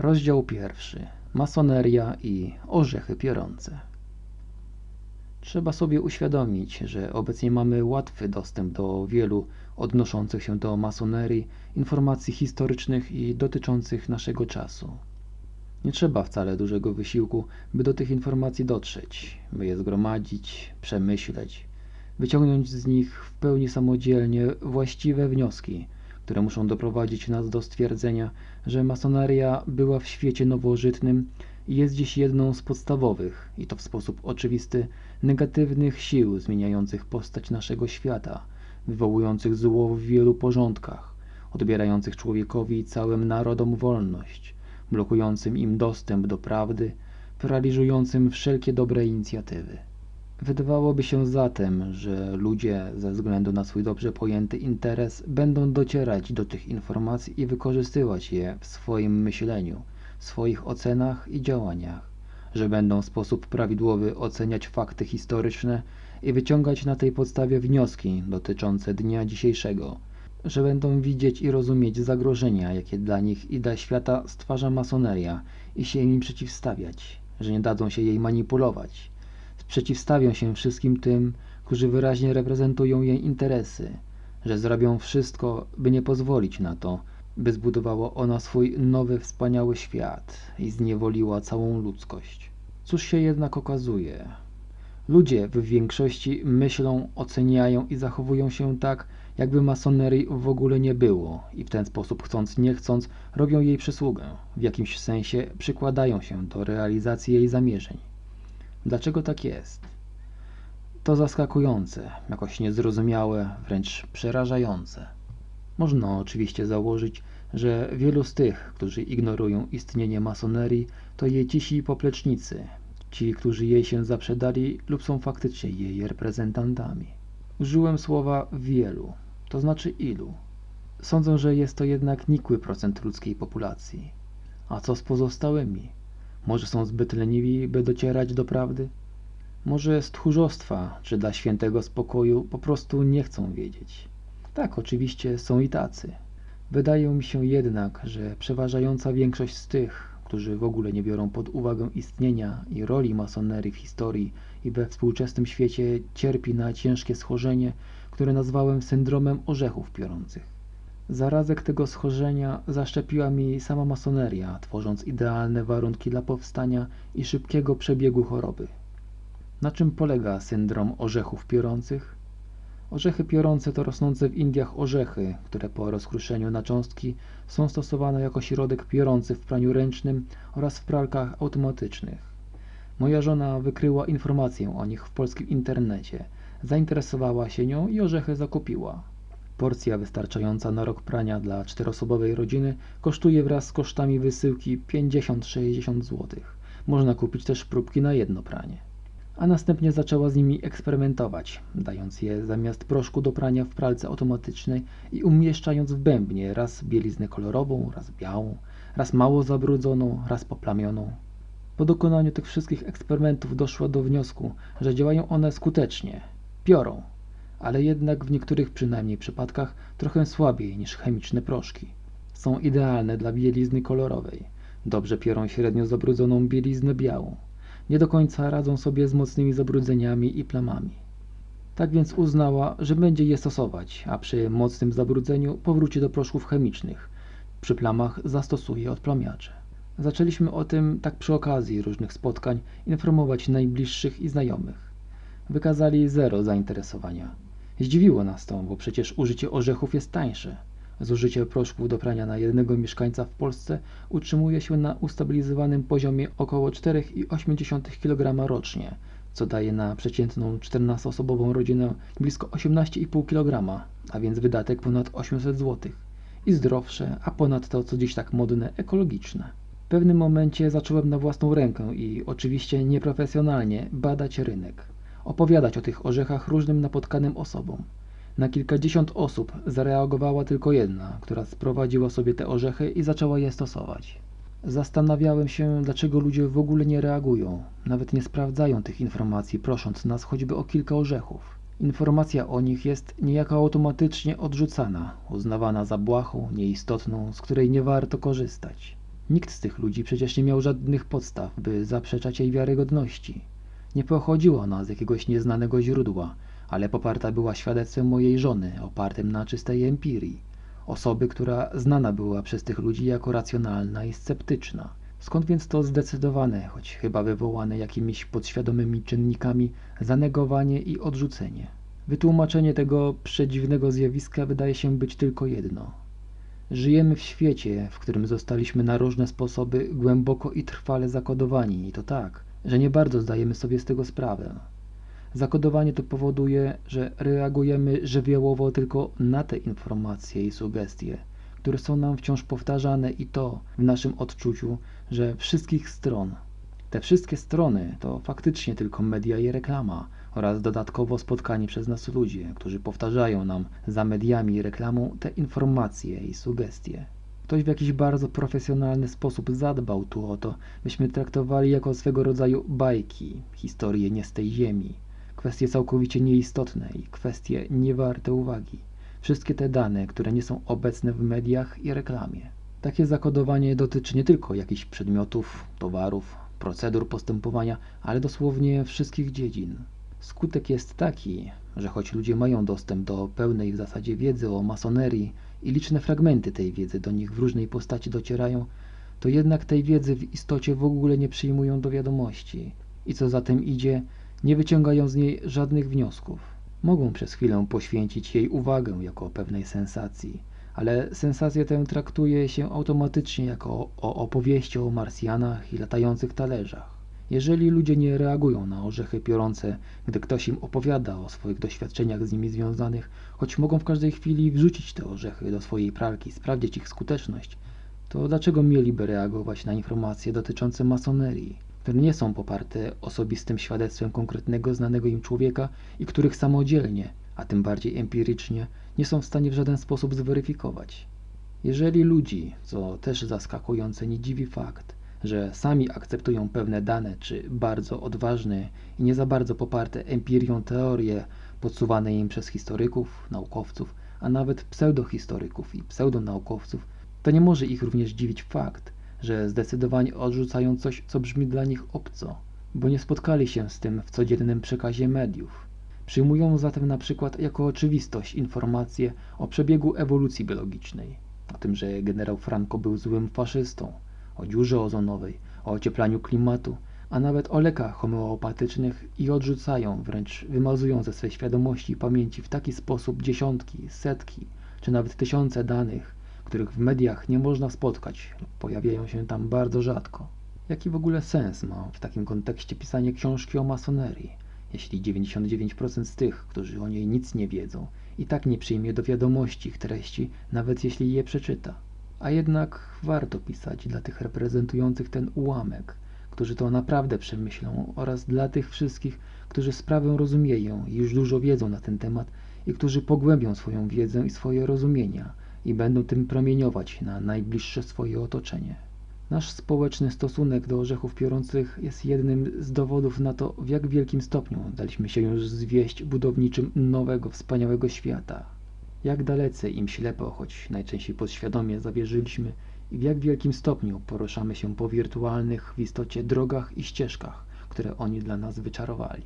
Rozdział pierwszy. Masoneria i orzechy piorące. Trzeba sobie uświadomić, że obecnie mamy łatwy dostęp do wielu odnoszących się do masonerii informacji historycznych i dotyczących naszego czasu. Nie trzeba wcale dużego wysiłku, by do tych informacji dotrzeć, by je zgromadzić, przemyśleć, wyciągnąć z nich w pełni samodzielnie właściwe wnioski, które muszą doprowadzić nas do stwierdzenia, że masoneria była w świecie nowożytnym i jest dziś jedną z podstawowych, i to w sposób oczywisty, negatywnych sił zmieniających postać naszego świata, wywołujących zło w wielu porządkach, odbierających człowiekowi i całym narodom wolność, blokującym im dostęp do prawdy, paraliżującym wszelkie dobre inicjatywy. Wydawałoby się zatem, że ludzie ze względu na swój dobrze pojęty interes będą docierać do tych informacji i wykorzystywać je w swoim myśleniu, swoich ocenach i działaniach, że będą w sposób prawidłowy oceniać fakty historyczne i wyciągać na tej podstawie wnioski dotyczące dnia dzisiejszego, że będą widzieć i rozumieć zagrożenia, jakie dla nich i dla świata stwarza masoneria i się im przeciwstawiać, że nie dadzą się jej manipulować, sprzeciwstawią się wszystkim tym, którzy wyraźnie reprezentują jej interesy, że zrobią wszystko, by nie pozwolić na to, by zbudowała ona swój nowy, wspaniały świat i zniewoliła całą ludzkość. Cóż się jednak okazuje? Ludzie w większości myślą, oceniają i zachowują się tak, jakby masonerii w ogóle nie było i w ten sposób chcąc nie chcąc robią jej przysługę, w jakimś sensie przykładają się do realizacji jej zamierzeń. Dlaczego tak jest? To zaskakujące, jakoś niezrozumiałe, wręcz przerażające. Można oczywiście założyć, że wielu z tych, którzy ignorują istnienie masonerii, to jej cisi poplecznicy, ci, którzy jej się zaprzedali lub są faktycznie jej reprezentantami. Użyłem słowa wielu, to znaczy ilu. Sądzę, że jest to jednak nikły procent ludzkiej populacji. A co z pozostałymi? Może są zbyt leniwi, by docierać do prawdy? Może z tchórzostwa, czy dla świętego spokoju po prostu nie chcą wiedzieć. Tak, oczywiście są i tacy. Wydaje mi się jednak, że przeważająca większość z tych, którzy w ogóle nie biorą pod uwagę istnienia i roli masonerii w historii i we współczesnym świecie cierpi na ciężkie schorzenie, które nazwałem syndromem orzechów piorących. Zarazek tego schorzenia zaszczepiła mi sama masoneria, tworząc idealne warunki dla powstania i szybkiego przebiegu choroby. Na czym polega syndrom orzechów piorących? Orzechy piorące to rosnące w Indiach orzechy, które po rozkruszeniu na cząstki są stosowane jako środek piorący w praniu ręcznym oraz w pralkach automatycznych. Moja żona wykryła informację o nich w polskim internecie, zainteresowała się nią i orzechy zakupiła. Porcja wystarczająca na rok prania dla czteroosobowej rodziny kosztuje wraz z kosztami wysyłki 50-60 zł. Można kupić też próbki na jedno pranie a następnie zaczęła z nimi eksperymentować, dając je zamiast proszku do prania w pralce automatycznej i umieszczając w bębnie raz bieliznę kolorową, raz białą, raz mało zabrudzoną, raz poplamioną. Po dokonaniu tych wszystkich eksperymentów doszła do wniosku, że działają one skutecznie, piorą, ale jednak w niektórych przynajmniej przypadkach trochę słabiej niż chemiczne proszki. Są idealne dla bielizny kolorowej, dobrze piorą średnio zabrudzoną bieliznę białą nie do końca radzą sobie z mocnymi zabrudzeniami i plamami. Tak więc uznała, że będzie je stosować, a przy mocnym zabrudzeniu powróci do proszków chemicznych. Przy plamach zastosuje odplamiacze. Zaczęliśmy o tym tak przy okazji różnych spotkań informować najbliższych i znajomych. Wykazali zero zainteresowania. Zdziwiło nas to, bo przecież użycie orzechów jest tańsze. Zużycie proszków do prania na jednego mieszkańca w Polsce utrzymuje się na ustabilizowanym poziomie około 4,8 kg rocznie, co daje na przeciętną 14-osobową rodzinę blisko 18,5 kg, a więc wydatek ponad 800 zł. I zdrowsze, a ponadto, co dziś tak modne, ekologiczne. W pewnym momencie zacząłem na własną rękę i oczywiście nieprofesjonalnie badać rynek. Opowiadać o tych orzechach różnym napotkanym osobom. Na kilkadziesiąt osób zareagowała tylko jedna, która sprowadziła sobie te orzechy i zaczęła je stosować. Zastanawiałem się, dlaczego ludzie w ogóle nie reagują, nawet nie sprawdzają tych informacji, prosząc nas choćby o kilka orzechów. Informacja o nich jest niejako automatycznie odrzucana, uznawana za błahą, nieistotną, z której nie warto korzystać. Nikt z tych ludzi przecież nie miał żadnych podstaw, by zaprzeczać jej wiarygodności. Nie pochodziła ona z jakiegoś nieznanego źródła, ale poparta była świadectwem mojej żony, opartym na czystej empirii. Osoby, która znana była przez tych ludzi jako racjonalna i sceptyczna. Skąd więc to zdecydowane, choć chyba wywołane jakimiś podświadomymi czynnikami, zanegowanie i odrzucenie? Wytłumaczenie tego przedziwnego zjawiska wydaje się być tylko jedno. Żyjemy w świecie, w którym zostaliśmy na różne sposoby głęboko i trwale zakodowani, i to tak, że nie bardzo zdajemy sobie z tego sprawę. Zakodowanie to powoduje, że reagujemy żywiołowo tylko na te informacje i sugestie, które są nam wciąż powtarzane i to w naszym odczuciu, że wszystkich stron. Te wszystkie strony to faktycznie tylko media i reklama oraz dodatkowo spotkani przez nas ludzie, którzy powtarzają nam za mediami i reklamą te informacje i sugestie. Ktoś w jakiś bardzo profesjonalny sposób zadbał tu o to, byśmy traktowali jako swego rodzaju bajki, historie nie z tej ziemi, kwestie całkowicie nieistotne i kwestie niewarte uwagi. Wszystkie te dane, które nie są obecne w mediach i reklamie. Takie zakodowanie dotyczy nie tylko jakichś przedmiotów, towarów, procedur postępowania, ale dosłownie wszystkich dziedzin. Skutek jest taki, że choć ludzie mają dostęp do pełnej w zasadzie wiedzy o masonerii i liczne fragmenty tej wiedzy do nich w różnej postaci docierają, to jednak tej wiedzy w istocie w ogóle nie przyjmują do wiadomości i co za tym idzie, nie wyciągają z niej żadnych wniosków. Mogą przez chwilę poświęcić jej uwagę jako pewnej sensacji, ale sensację tę traktuje się automatycznie jako o opowieści o Marsjanach i latających talerzach. Jeżeli ludzie nie reagują na orzechy piorące, gdy ktoś im opowiada o swoich doświadczeniach z nimi związanych, choć mogą w każdej chwili wrzucić te orzechy do swojej pralki, sprawdzić ich skuteczność, to dlaczego mieliby reagować na informacje dotyczące masonerii, które nie są poparte osobistym świadectwem konkretnego znanego im człowieka i których samodzielnie, a tym bardziej empirycznie, nie są w stanie w żaden sposób zweryfikować? Jeżeli ludzi, co też zaskakujące, nie dziwi fakt, że sami akceptują pewne dane czy bardzo odważne i nie za bardzo poparte empirią teorie podsuwane im przez historyków, naukowców, a nawet pseudohistoryków i pseudonaukowców, to nie może ich również dziwić fakt, że zdecydowanie odrzucają coś, co brzmi dla nich obco, bo nie spotkali się z tym w codziennym przekazie mediów. Przyjmują zatem na przykład jako oczywistość informacje o przebiegu ewolucji biologicznej, o tym, że generał Franco był złym faszystą, o dziurze ozonowej, o ocieplaniu klimatu, a nawet o lekach homeopatycznych i odrzucają, wręcz wymazują ze swej świadomości i pamięci w taki sposób dziesiątki, setki czy nawet tysiące danych, których w mediach nie można spotkać lub pojawiają się tam bardzo rzadko. Jaki w ogóle sens ma w takim kontekście pisanie książki o masonerii, jeśli 99% z tych, którzy o niej nic nie wiedzą, i tak nie przyjmie do wiadomości ich treści, nawet jeśli je przeczyta? A jednak warto pisać dla tych reprezentujących ten ułamek, którzy to naprawdę przemyślą oraz dla tych wszystkich, którzy sprawę rozumieją i już dużo wiedzą na ten temat i którzy pogłębią swoją wiedzę i swoje rozumienia i będą tym promieniować na najbliższe swoje otoczenie. Nasz społeczny stosunek do orzechów piorących jest jednym z dowodów na to, w jak wielkim stopniu daliśmy się już zwieść budowniczym nowego, wspaniałego świata. Jak dalece im ślepo, choć najczęściej podświadomie zawierzyliśmy i w jak wielkim stopniu poruszamy się po wirtualnych w istocie drogach i ścieżkach, które oni dla nas wyczarowali.